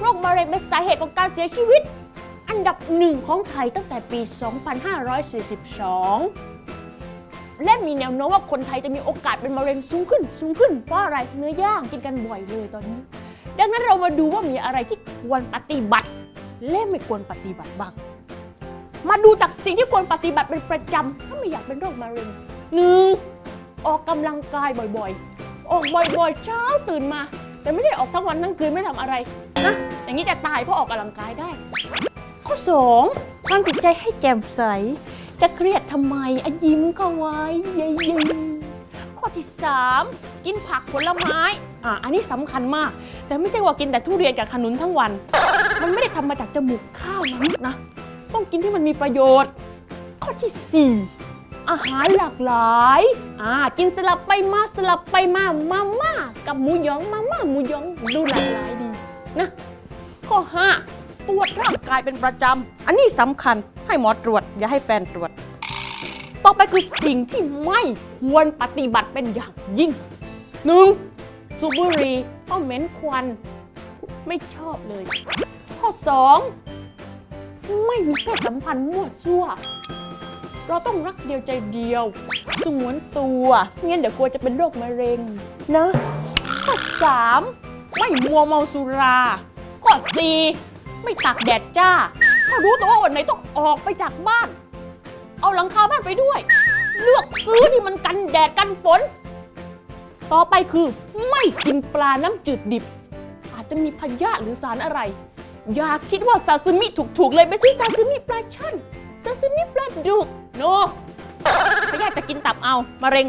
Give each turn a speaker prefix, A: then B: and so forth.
A: โรคมะเร็งเป็นสาเหตุของการเสียชีวิต อันดับหนึ่งของไทยตั้งแต่ปี 2542 และมีแนวโน้มว่าคนไทยจะมีโอกาสเป็นมะเร็งสูงขึ้น สูงขึ้นเพราะอะไรเนื้อย่างกินกันบ่อยเลยตอนนี้ ดังนั้นเรามาดูว่ามีอะไรที่ควรปฏิบัติ และไม่ควรปฏิบัติบ้าง มาดูจากสิ่งที่ควรปฏิบัติเป็นประจำถ้าไม่อยากเป็นโรคมะเร็งหนึ่งออกกำลังกายบ่อยๆ ออกบ่อยๆ เช้าตื่นมา แต่ไม่ได้ออกทั้งวันทั้งคืนไม่ทำอะไรนะอย่างนี้จะตายเพราะออกกำลังกายได้ ข้อสองทำจิตใจให้แจ่มใส จะเครียดทำไมอะยิ้มเข้าไว้เย้ๆข้อที่สามกินผักผลไม้อะอันนี้สำคัญมาก แต่ไม่ใช่ว่ากินแต่ทุเรียนกับขนุนทั้งวัน มันไม่ได้ทำมาจากจมูกข้าวนะนะต้องกินที่มันมีประโยชน์ ข้อที่4 อาหารหลากหลายอ่ากินสลับไปมาสลับไปมามาม่ากับหมูยองมาม่าหมูยองดูหลากหลายดีนะข้อ5ตรวจร่างกายเป็นประจำ อันนี้สำคัญให้หมอตรวจ อย่าให้แฟนตรวจ ต่อไปคือสิ่งที่ไม่ควรปฏิบัติเป็นอย่างยิ่งหนึ่งสูบบุหรี่เพราะเหม็นควันไม่ชอบเลย ข้อ 2 ไม่มีเพศสัมพันธ์มั่วซั่ว เราต้องรักเดียวใจเดียวสงวนตัวไม่งั้นเดี๋ยวกลัวจะเป็นโรคมะเร็งนะข้อ3ไม่มัวเมาสุราข้อ4ไม่ตากแดดจ้า ถ้ารู้ตัวว่าวันไหนต้องออกไปจากบ้าน เอาหลังคาบ้านไปด้วย เลือกซื้อที่มันกันแดดกันฝน ต่อไปคือไม่กินปลาน้ำจืดดิบ อาจจะมีพยาธิหรือสารอะไร อย่าคิดว่าซาซิมิถูกๆเลยไปซื้อซาซิมิปลาช่อน ซาซิมิปลาดุกโนเขาอยากจะกินตับเอามะเร็ง